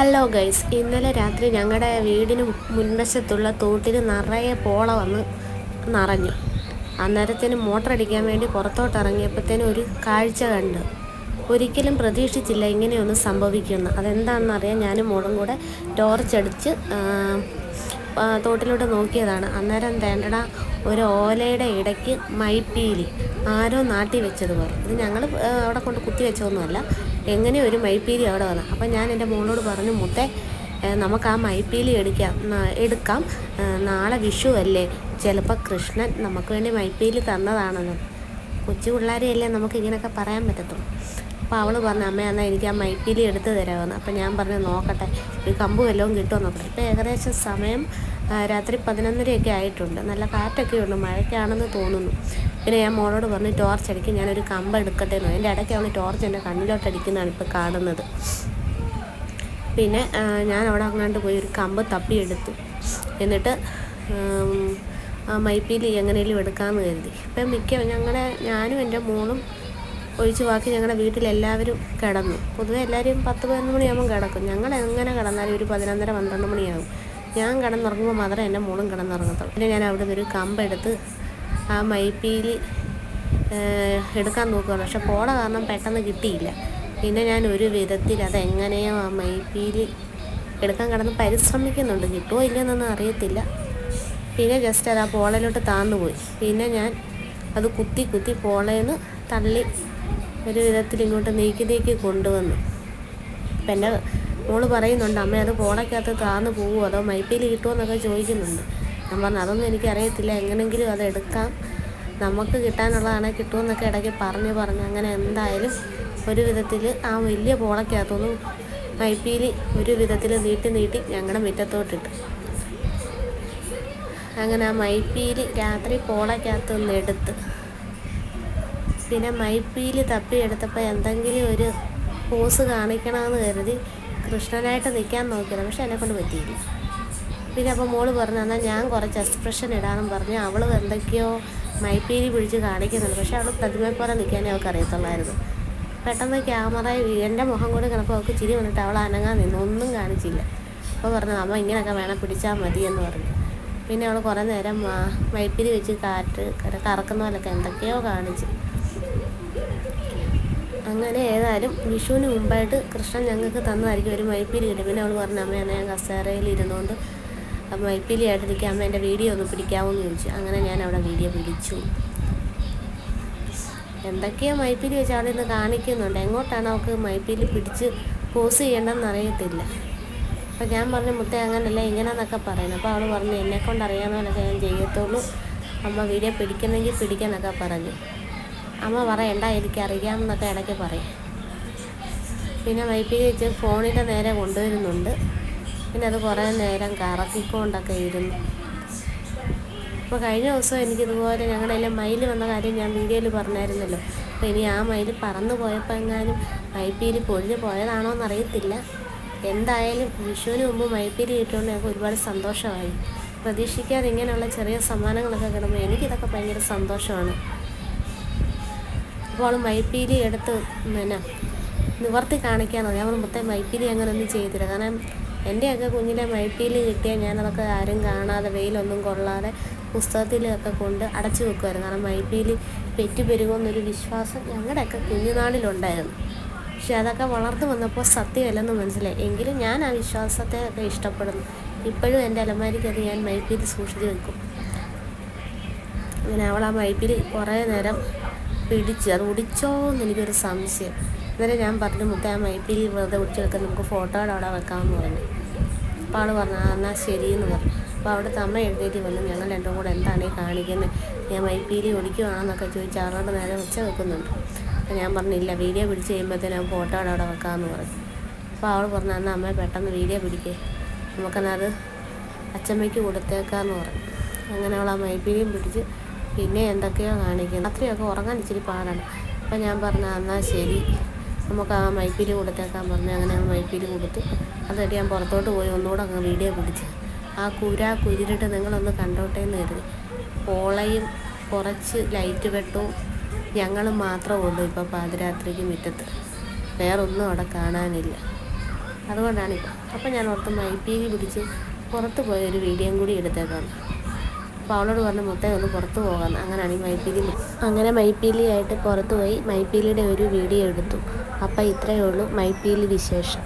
Hello guys ഇന്നലെ രാത്രി ഞങ്ങളുടെ വീടിന് മുൻവശത്തുള്ള തോട്ടിൽ നിറയെ പോള വന്ന് നിറഞ്ഞു. അന്നേരത്തിന് മോട്ടർ അടിക്കാൻ വേണ്ടി പുറത്തോട്ട് ഇറങ്ങിയപ്പോഴത്തേനും ഒരു കാഴ്ച കണ്ട്. ഒരിക്കലും പ്രതീക്ഷിച്ചില്ല ഇങ്ങനെയൊന്നും സംഭവിക്കുമെന്ന്. അതെന്താണെന്നറിയാൻ ഞാനും മോളും കൂടെ ടോർച്ച് അടിച്ച് ആ, തോട്ടിലോട്ട് നോക്കിയതാണ്. അന്നേരം തേണ്ട ഒരു ഓലയുടെ ഇടയ്ക്ക് മൈപ്പീലി ആരോ നാട്ടി വെച്ചത് പോലെ ഇത് ഞങ്ങൾ അവിടെ കൊണ്ട് കുത്തി വെച്ചതൊന്നുമല്ല. എങ്ങനെ ഒരു മൈപ്പീലി അവിടെ വന്നു? അപ്പം ഞാൻ എന്റെ മോളോട് പറഞ്ഞു മുത്തേ നമുക്ക് ആ മൈപ്പീലി എടുക്കാം എടുക്കാം. നാളെ വിഷു അല്ലേ? ചിലപ്പോൾ കൃഷ്ണൻ നമുക്ക് വേണ്ടി മൈപ്പീലി തന്നതാണെന്ന്. കൊച്ചു പിള്ളേരെയല്ലേ നമുക്ക് ഇങ്ങനെയൊക്കെ പറയാൻ പറ്റത്തുള്ളൂ. അപ്പോൾ അവൾ പറഞ്ഞു അമ്മ എന്നാൽ എനിക്ക് ആ മൈപ്പീലി എടുത്ത് തരാമെന്ന്. അപ്പം ഞാൻ പറഞ്ഞു നോക്കട്ടെ ഈ കമ്പ് വല്ലതും കിട്ടുമെന്ന് നോക്കട്ടെ. ഇപ്പോൾ ഏകദേശം സമയം രാത്രി പതിനൊന്നരയൊക്കെ ആയിട്ടുണ്ട്. നല്ല കാറ്റൊക്കെ ഉണ്ട് മഴയ്ക്കാണെന്ന് തോന്നുന്നു. പിന്നെ ഞാൻ മോളോട് പറഞ്ഞ് ടോർച്ച് അടിക്കും ഞാനൊരു കമ്പ് എടുക്കട്ടെ എന്ന്. എന്റെ ഇടയ്ക്ക് അവൾ ടോർച്ച് എന്റെ കണ്ണിലോട്ട് അടിക്കുന്നതാണ് ഇപ്പോൾ കാണുന്നത്. പിന്നെ ഞാൻ അവിടെ അങ്ങാണ്ട് പോയി ഒരു കമ്പ് തപ്പിയെടുത്തു എന്നിട്ട് മൈപ്പീലി എങ്ങനെയും എടുക്കാമെന്ന് കരുതി. ഇപ്പം മിക്ക ഞങ്ങളുടെ ഞാനും എന്റെ മോളും ഒഴിച്ച് ബാക്കി ഞങ്ങളുടെ വീട്ടിലെല്ലാവരും കിടന്നു. പൊതുവെ എല്ലാവരും പത്ത് പതിനൊന്ന് മണിയാകുമ്പോൾ കിടക്കും. ഞങ്ങൾ എങ്ങനെ കിടന്നാലും ഒരു പതിനൊന്നര പന്ത്രണ്ട് മണിയാകും ഞാൻ കിടന്നുറങ്ങുമ്പോൾ മാത്രമേ എന്റെ മോളും കിടന്നുറങ്ങത്തുള്ളൂ. പിന്നെ ഞാൻ അവിടെ ഒരു കമ്പെടുത്ത് ആ മൈപ്പിയിൽ എടുക്കാൻ നോക്കുകയാണ് പക്ഷെ പോണ കാരണം പെട്ടെന്ന് കിട്ടിയില്ല. പിന്നെ ഞാൻ ഒരു വിധത്തിൽ അതെങ്ങനെയോ ആ മൈപ്പിയിൽ എടുക്കാൻ കിടന്ന് പരിശ്രമിക്കുന്നുണ്ട്. കിട്ടുമോ ഇല്ലെന്നൊന്നും അറിയത്തില്ല. പിന്നെ ജസ്റ്റ് അത് ആ പോളയിലോട്ട് താന്നു പോയി. പിന്നെ ഞാൻ അത് കുത്തി കുത്തി പോളേന്ന് തള്ളി ഒരു വിധത്തിൽ ഇങ്ങോട്ട് നീക്കി നീക്കി കൊണ്ടുവന്നു. അപ്പം എന്റെ മോൾ പറയുന്നുണ്ട് അമ്മ അത് പോളയ്ക്കകത്ത് താന്ന് പോകുമോ അതോ മൈപ്പീലി കിട്ടുമോ എന്നൊക്കെ ചോദിക്കുന്നുണ്ട്. ഞാൻ പറഞ്ഞു അതൊന്നും എനിക്കറിയത്തില്ല. എങ്ങനെങ്കിലും അത് എടുക്കാം. നമുക്ക് കിട്ടാനുള്ളതാണ് കിട്ടുമെന്നൊക്കെ ഇടയ്ക്ക് പറഞ്ഞ് പറഞ്ഞ്. അങ്ങനെ എന്തായാലും ഒരു വിധത്തിൽ ആ വലിയ പോളക്കകത്തൊന്നും മൈപ്പീലി ഒരു വിധത്തിൽ നീട്ടി നീട്ടി ഞങ്ങളുടെ മുറ്റത്തോട്ടിട്ട്. അങ്ങനെ ആ മൈപ്പീൽ രാത്രി പോളക്കകത്ത് നിന്ന് എടുത്ത്. പിന്നെ തപ്പി എടുത്തപ്പോൾ എന്തെങ്കിലും ഒരു പോസ് കാണിക്കണമെന്ന് കരുതി കൃഷ്ണനായിട്ട് നിൽക്കാൻ നോക്കിയത് പക്ഷെ എന്നെ കൊണ്ട് പറ്റിയില്ല. പിന്നെ അപ്പോൾ മോൾ പറഞ്ഞു എന്നാൽ ഞാൻ കുറച്ച് എക്സ്പ്രഷൻ ഇടാമെന്ന് പറഞ്ഞു അവൾ എന്തൊക്കെയോ മൈപ്പീലി പിടിച്ച് കാണിക്കുന്നുണ്ട്. പക്ഷെ അവൾ പ്രതിമയെ പോലെ നിൽക്കാനേ അവൾക്ക് അറിയത്തുള്ളായിരുന്നു. പെട്ടെന്ന് ക്യാമറ എന്റെ മുഖം കൂടി കിടപ്പോൾ അവൾക്ക് ചിരി വന്നിട്ട് അവൾ അനങ്ങാൻ നിന്നു. ഒന്നും കാണിച്ചില്ല. അപ്പോൾ പറഞ്ഞു അമ്മ ഇങ്ങനെയൊക്കെ വേണം പിടിച്ചാൽ മതി എന്ന് പറഞ്ഞു. പിന്നെ അവൾ കുറേ നേരം മൈപ്പിരി വെച്ച് കാറ്റ് കറക്കുന്ന പോലൊക്കെ എന്തൊക്കെയോ കാണിച്ച്. അങ്ങനെ ഏതായാലും വിഷുവിന് മുമ്പായിട്ട് കൃഷ്ണൻ ഞങ്ങൾക്ക് തന്നതായിരിക്കും ഒരു മൈപ്പിലി കിട്ടും. പിന്നെ അവൾ പറഞ്ഞു അമ്മ ഞാൻ കസേരയിൽ ഇരുന്നുകൊണ്ട് മൈപ്പിലി ആയിട്ടിരിക്കുക അമ്മ എന്റെ വീഡിയോ ഒന്ന് പിടിക്കാമോ എന്ന് ചോദിച്ചു. അങ്ങനെ ഞാൻ അവിടെ വീഡിയോ പിടിച്ചു. എന്തൊക്കെയോ മൈപ്പിലി വെച്ച് അവിടെ നിന്ന് കാണിക്കുന്നുണ്ട്? എങ്ങോട്ടാണ് അവൾക്ക് മൈപ്പിലി പിടിച്ച് പോസ് ചെയ്യേണ്ടതെന്ന് അറിയത്തില്ല. അപ്പോൾ ഞാൻ പറഞ്ഞു മുത്തേ അങ്ങനല്ല ഇങ്ങനെന്നൊക്കെ പറയുന്നു അപ്പോൾ അവൾ പറഞ്ഞു എന്നെക്കൊണ്ട് അറിയാവുന്നതൊക്കെ ഞാൻ ചെയ്യത്തുള്ളൂ. അമ്മ വീഡിയോ പിടിക്കുന്നെങ്കിൽ പിടിക്കാന്നൊക്കെ പറഞ്ഞു. അമ്മ പറയണ്ട എനിക്കറിയാമെന്നൊക്കെ ഇടയ്ക്ക് പറയും. പിന്നെ മൈപ്പിലി വെച്ച് ഫോണിന്റെ നേരെ കൊണ്ടുവരുന്നുണ്ട്. പിന്നെ അത് കുറേ നേരം കറക്കിക്കൊണ്ടൊക്കെ ഇരുന്നു. അപ്പോൾ കഴിഞ്ഞ ദിവസം എനിക്കിതുപോലെ ഞങ്ങളുടെ മയിൽ വന്ന കാര്യം ഞാൻ വീഡിയോയിൽ പറഞ്ഞായിരുന്നല്ലോ. അപ്പോൾ ഇനി ആ മയിൽ പറന്നു പോയപ്പോൾ എങ്ങാനും മൈപ്പീര് പൊഴിഞ്ഞ് പോയതാണോ എന്നറിയത്തില്ല. എന്തായാലും വിഷുവിന് മുമ്പ് മൈപ്പീര് കിട്ടുകൊണ്ട് ഞങ്ങൾക്ക് ഒരുപാട് സന്തോഷമായി. പ്രതീക്ഷിക്കാതെ ഇങ്ങനെയുള്ള ചെറിയ സമ്മാനങ്ങളൊക്കെ കിട്ടുമ്പോൾ എനിക്കിതൊക്കെ ഭയങ്കര സന്തോഷമാണ്. അപ്പോൾ അവൾ മൈപ്പീലി എടുത്ത് പിന്നെ നിവർത്തി കാണിക്കാൻ ഞാൻ അവൾ മൊത്തം മൈപ്പീലി അങ്ങനെ ഒന്നും ചെയ്തില്ല കാരണം എന്റെയൊക്കെ കുഞ്ഞിലെ മൈപ്പീലി കിട്ടിയാൽ ഞാനതൊക്കെ ആരും കാണാതെ വെയിലൊന്നും കൊള്ളാതെ പുസ്തകത്തിലൊക്കെ കൊണ്ട് അടച്ചു വെക്കുമായിരുന്നു. കാരണം മൈപ്പീലി പെറ്റു പെരുകുമെന്നൊരു വിശ്വാസം ഞങ്ങളുടെയൊക്കെ കുഞ്ഞുനാളിലുണ്ടായിരുന്നു. പക്ഷെ അതൊക്കെ വളർന്നു വന്നപ്പോൾ സത്യമല്ലെന്ന് മനസ്സിലായി. എങ്കിലും ഞാൻ ആ വിശ്വാസത്തെ ഒക്കെ ഇഷ്ടപ്പെടുന്നു. ഇപ്പോഴും എന്റെ അലമാരിക്കത് ഞാൻ മൈപ്പീലി സൂക്ഷിച്ചു വെക്കും. അങ്ങനെ അവൾ ആ മൈപ്പീലി കുറേ നേരം പിടിച്ച് അത് ഒടിച്ചോ എന്ന് എനിക്കൊരു സംശയം. ഇന്നലെ ഞാൻ പറഞ്ഞു മുത്തേ ആ മൈപ്പിൽ വെറുതെ ഒടിച്ചെടുക്കാൻ നമുക്ക് ഫോട്ടോയുടെ അവിടെ വെക്കാമെന്ന് പറഞ്ഞു. അപ്പോൾ ആൾ പറഞ്ഞു ആ എന്നാൽ ശരിയെന്ന് പറഞ്ഞു. അപ്പോൾ അവിടെ തമ്മ എഴുന്നേറ്റ് വന്നു ഞങ്ങൾ രണ്ടും കൂടെ എന്താണ് ഈ കാണിക്കുന്നത് ഞാൻ മൈപ്പീലി ഒടിക്കുവാണെന്നൊക്കെ ചോദിച്ച് അവളോട് നേരെ ഉച്ച വെക്കുന്നുണ്ട്. അപ്പോൾ ഞാൻ പറഞ്ഞില്ല വീഡിയോ പിടിച്ച് കഴിയുമ്പോഴത്തേനും ഫോട്ടോയുടെ അവിടെ വെക്കാമെന്ന് പറഞ്ഞു. അപ്പോൾ അവൾ പറഞ്ഞു എന്നാൽ അമ്മ പെട്ടെന്ന് വീഡിയോ പിടിക്കേ. നമുക്കെന്നാൽ അത് അച്ചമ്മയ്ക്ക് കൊടുത്തേക്കാന്ന് പറഞ്ഞു. അങ്ങനെ അവൾ ആ മൈപ്പീലിയും പിടിച്ച് പിന്നെ എന്തൊക്കെയോ കാണിക്കുന്നു. രാത്രിയൊക്കെ ഉറങ്ങാൻ ഇച്ചിരി പാടാണ്. അപ്പം ഞാൻ പറഞ്ഞു എന്നാൽ ശരി. നമുക്ക് ആ മൈപ്പിരി കൊടുത്തേക്കാൻ പറഞ്ഞു അങ്ങനെ ആ മൈപ്പീലി കൊടുത്ത്. അതായിട്ട് ഞാൻ പുറത്തോട്ട് പോയി ഒന്നുകൂടെ അങ്ങ് വീഡിയോ പിടിച്ച്. ആ കുര കുരിട്ട് നിങ്ങളൊന്ന് കണ്ടോട്ടെ എന്ന് കരുതി. പോളയും കുറച്ച് ലൈറ്റ് വെട്ടവും ഞങ്ങൾ മാത്രമേ ഉള്ളൂ ഇപ്പോൾ പാതിരാത്രിക്ക് മുറ്റത്ത്. വേറൊന്നും അവിടെ കാണാനില്ല. അതുകൊണ്ടാണ് ഇപ്പം. അപ്പം ഞാൻ ഓർത്ത് മൈപ്പീലി പിടിച്ച് പുറത്ത് പോയൊരു വീഡിയോയും കൂടി എടുത്തേക്കാണ് അപ്പോൾ അവളോട് പറഞ്ഞ് മുത്തേ ഒന്ന് പുറത്ത് പോകാം. അങ്ങനെയാണ് ഈ മൈപ്പീലി അങ്ങനെ മൈപ്പീലിയായിട്ട് പുറത്ത് പോയി മൈപ്പീലിയുടെ ഒരു വീഡിയോ എടുത്തു. അപ്പോൾ ഇത്രയേ ഉള്ളൂ മൈപ്പീലി വിശേഷം.